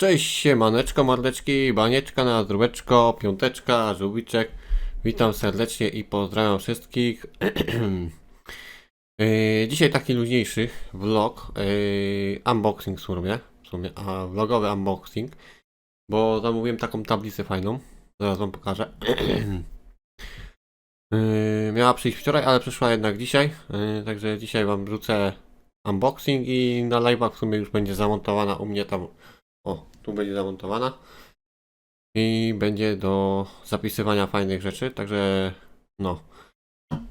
Cześć, siemaneczko, mordeczki, banieczka na drubeczko, piąteczka, żółwiczek. Witam serdecznie i pozdrawiam wszystkich. Yy, Dzisiaj taki luźniejszy vlog, yy, unboxing w sumie, w sumie, a vlogowy unboxing, bo zamówiłem taką tablicę fajną, zaraz wam pokażę. Yy, Miała przyjść wczoraj, ale przyszła jednak dzisiaj, także dzisiaj wam wrzucę unboxing i na live'ach w sumie już będzie zamontowana u mnie tam o, tu będzie zamontowana. I będzie do zapisywania fajnych rzeczy, także no.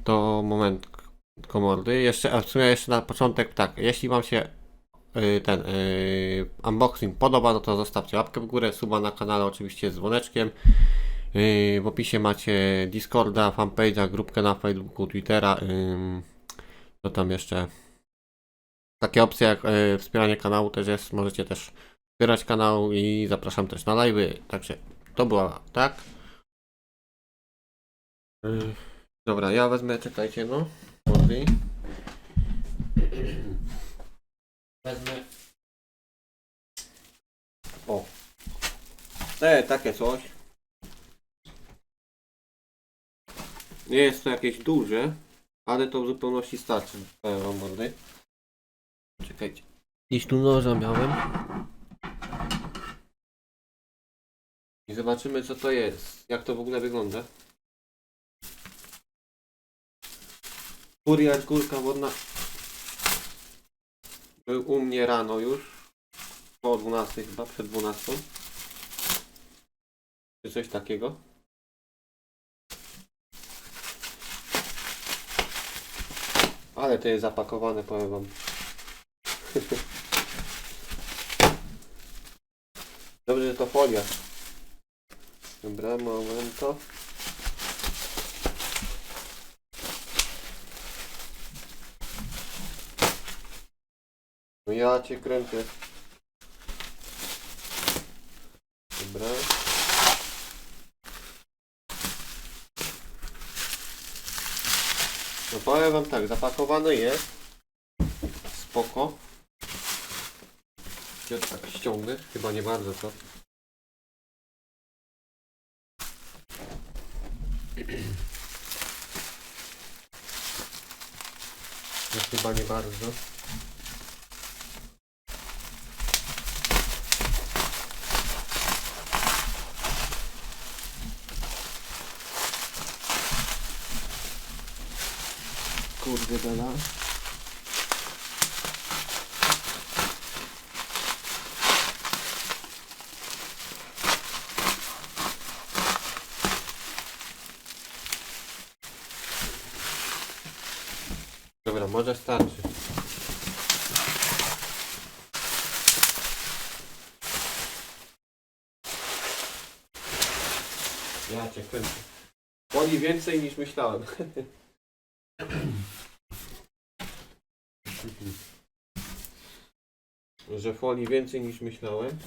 To moment komordy. Jeszcze, a w sumie jeszcze na początek tak, jeśli wam się y, ten y, unboxing podoba, no to zostawcie łapkę w górę, suba na kanale oczywiście z dzwoneczkiem. Y, w opisie macie Discorda, fanpage'a, grupkę na Facebooku, Twittera. Co tam jeszcze? Takie opcje jak y, wspieranie kanału też jest, możecie też wspierać kanał i zapraszam też na live'y. Także to była tak. Yy, Dobra, ja wezmę, czekajcie no. Mordy. Wezmę. O. Te, takie coś. Nie jest to jakieś duże, ale to w zupełności starczy. Powiem wam mordy. Czekajcie. Gdzieś tu noża miałem. I zobaczymy co to jest. Jak to w ogóle wygląda. Kurier, kulka wodna. Był u mnie rano już. Po 12 chyba, przed 12. Czy coś takiego. Ale to jest zapakowane, powiem wam. Dobrze, że to folia. Dobra, momento. No ja cię kręcę. Dobra. No powiem wam tak, zapakowany jest. Spoko. Ja tak ściągnę, chyba nie bardzo co. No chyba nie bardzo. Kurde bela. Dobra, może starczy. Ja cię kręcę. Boli więcej niż myślałem. Że folii więcej niż myślałem.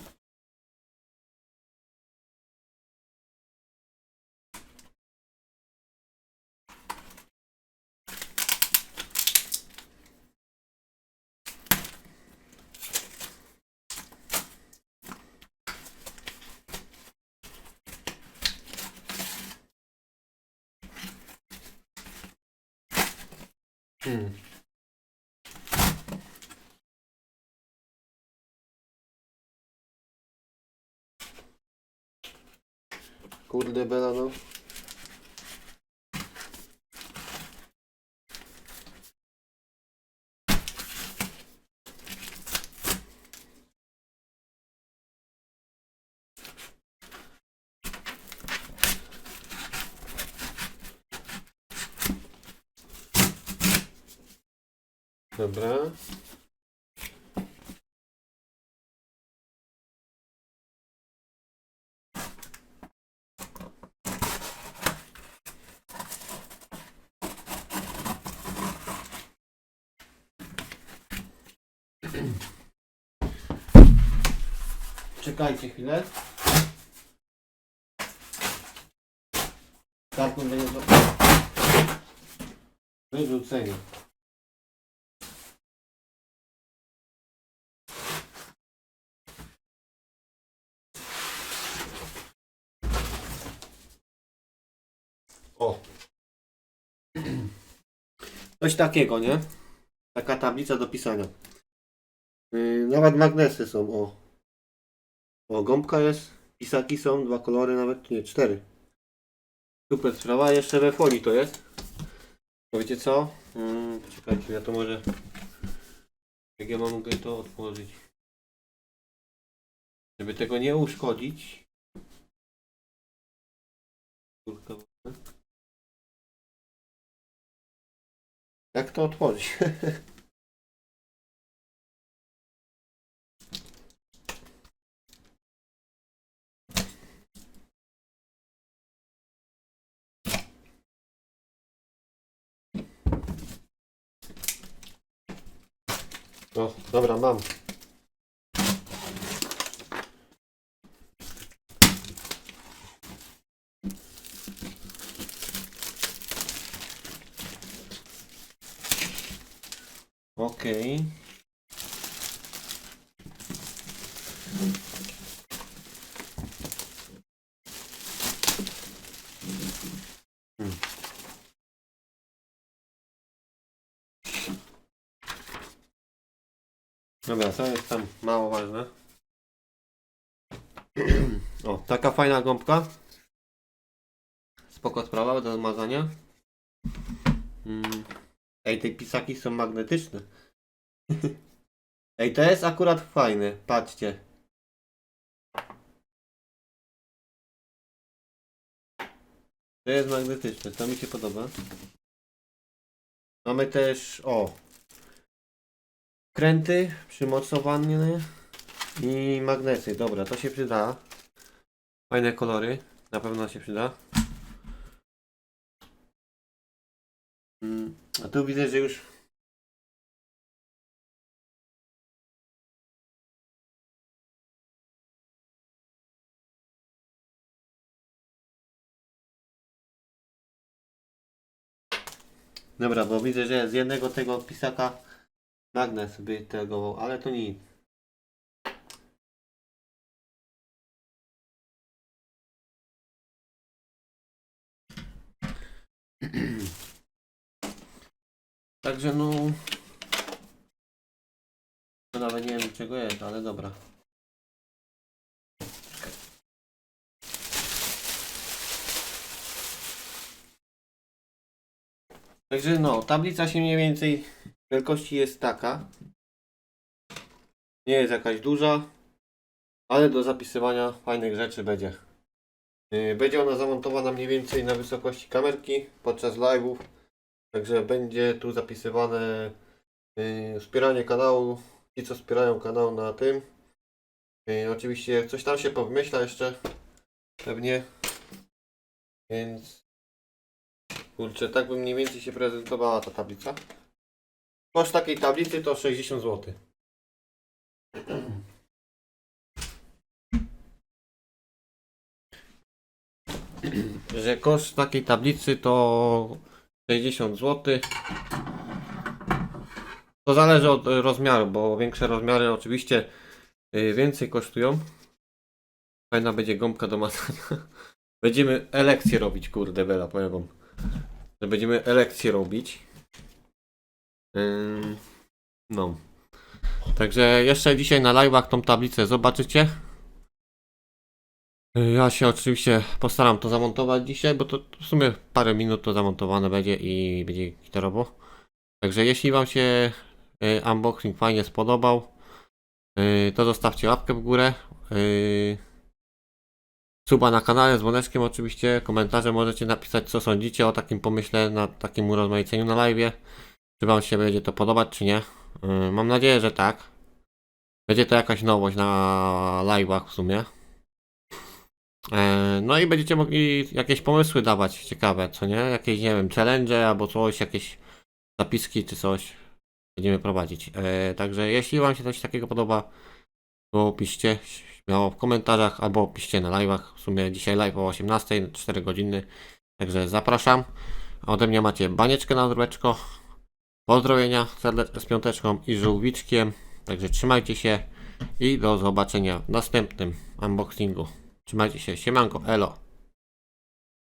Hmm. Kurde bela no. Dobra. Czekajcie chwilę. Karton będzie do wyrzucenia. O. Coś takiego, nie? Taka tablica do pisania. Yy, nawet magnesy są, o. O, gąbka jest, pisaki są, dwa kolory nawet, nie, cztery. Super sprawa, jeszcze we folii to jest. Wiecie co? Mm, poczekajcie, ja to może... Jak ja mogę to otworzyć? Żeby tego nie uszkodzić. Kurka. Jak to otworzyć? O, dobra, mam. Okej. Hmm. Dobra, to jest tam mało ważne. O, taka fajna gąbka. Spoko sprawa do mazania. Mm. Ej, te pisaki są magnetyczne. Ej, to jest akurat fajne. Patrzcie. To jest magnetyczne, to mi się podoba. Mamy też, o, kręty przymocowane i magnesy. Dobra, to się przyda. Fajne kolory, na pewno się przyda. Mm, A tu widzę, że już Dobra, bo widzę, że z jednego tego pisaka magnes by tegował, ale to nic. Także no... To nawet nie wiem czego jest, ale dobra. Także no, tablica się mniej więcej wielkości jest taka. Nie jest jakaś duża, ale do zapisywania fajnych rzeczy będzie. Yy, Będzie ona zamontowana mniej więcej na wysokości kamerki podczas live'ów. Także będzie tu zapisywane yy, wspieranie kanału. Ci co wspierają kanał na tym. Yy, Oczywiście coś tam się powymyśla jeszcze. Pewnie. Więc Kurczę, tak by mniej więcej się prezentowała ta tablica. Koszt takiej tablicy to 60 zł. Że koszt takiej tablicy to 60 zł. To zależy od rozmiaru, bo większe rozmiary oczywiście y, więcej kosztują. Fajna będzie gąbka do masania. Będziemy elekcję robić, kurde bela, powiem wam że będziemy elekcję robić. No. Także jeszcze dzisiaj na live'ach tą tablicę zobaczycie. Y, Ja się oczywiście postaram to zamontować dzisiaj, bo to w sumie parę minut to zamontowane będzie i będzie gitarowo. Także jeśli Wam się y, unboxing fajnie spodobał, y, to zostawcie łapkę w górę. Suba na kanale z dzwoneczkiem oczywiście, komentarze możecie napisać co sądzicie o takim pomyśle, na takim urozmaiceniu na live. Czy wam się będzie to podobać, czy nie. Yy, Mam nadzieję, że tak. Będzie to jakaś nowość na live'ach w sumie. Yy, No i będziecie mogli jakieś pomysły dawać ciekawe, co nie? Jakieś, nie wiem, challenge albo coś, jakieś zapiski czy coś będziemy prowadzić. Yy, Także jeśli wam się coś takiego podoba, to piszcie śmiało w komentarzach albo piszcie na live'ach. W sumie dzisiaj live o 18, 4 godziny. Także zapraszam. A Ode mnie macie banieczkę na drobeczko. Pozdrowienia z piąteczką i żółwiczkiem. Także trzymajcie się i do zobaczenia w następnym unboxingu. Trzymajcie się, siemanko, elo.